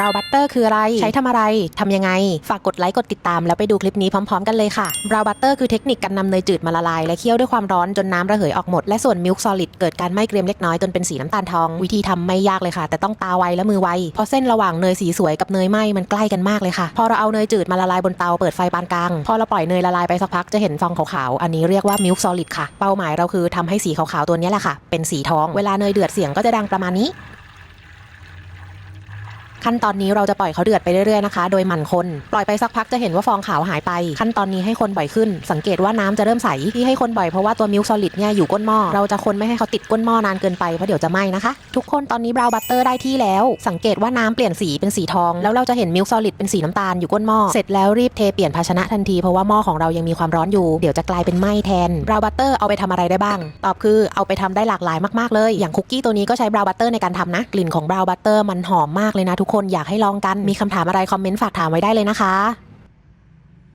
บราวบัตเตอร์คืออะไร ใช้ทำอะไรทำยังไง ฝากกดไลค์กดติดตามแล้วไปดูคลิปนี้พร้อม ๆ กันเลยค่ะบราวบัตเตอร์คือเทคนิคการนำเนยจืดมาละลาย และเคี่ยวด้วยความร้อนจนน้ำระเหยออกหมด และส่วนมิลค์ซอลิดเกิดการไหม้เกรียมเล็กน้อยจนเป็นสีน้ำตาลทอง วิธีทำไม่ยากเลยค่ะ แต่ต้องตาไวและมือไวเพราะเส้นระหว่างเนยสีสวยกับเนยไหม้มันใกล้กันมากเลยค่ะ พอเราเอาเนยจืดมาละลายบนเตาเปิดไฟปานกลางพอเราปล่อยเนยละลายไปสักพักจะเห็นฟองขาวๆอันนี้เรียกว่ามิลค์ซอลิดค่ะเป้าหมายเราคือทำให้สีขาวๆตัวนี้แหละค่ะเป็นสีทองเวลาเนยเดือดเสียงก็จะดังประมาณนี้ ขั้นตอนนี้เราจะปล่อยเขาเดือดไปเรื่อยๆนะคะโดยหมั่นคนปล่อยไปสักพักจะเห็นว่าฟองขาวหายไป ขั้นตอนนี้ให้คนบ่อยขึ้น สังเกตว่าน้ำจะเริ่มใสที่ให้คนบ่อยเพราะว่าตัวมิลค์ซลิดเนี่ยอยู่ก้นหม้อเราจะคนไม่ให้เขาติดก้นหม้อนานเกินไปเพราะเดี๋ยวจะไหม้นะคะทุกคนตอนนี้บราวน์บัตเตอร์ได้ที่แล้ว สังเกตว่าน้ำเปลี่ยนสีเป็นสีทอง แล้วเราจะเห็นมิลค์ซลิดเป็นสีน้ำตาลอยู่ก้นหม้อเสร็จแล้วรีบเทเปลี่ยนภาชนะทันทีเพราะว่าหม้อของเรายังมีความร้อนอยู่เดี๋ยวจะกลายเป็นไหม้แทนบราวน์บัตเตอร์เอาไปทำอะไรได้บ้าง ตอบคือเอาไปทำได้หลากหลายมากๆเลย อย่างคุกกี้ตัวนี้ก็ใช้บราวน์บัตเตอร์ในการทำนะกลิ่นของบราวน์บัตเตอร์มันหอมมากเลยนะทุกคนอยากให้ลองกัน มีคำถามอะไรคอมเมนต์ฝากถามไว้ได้เลยนะคะ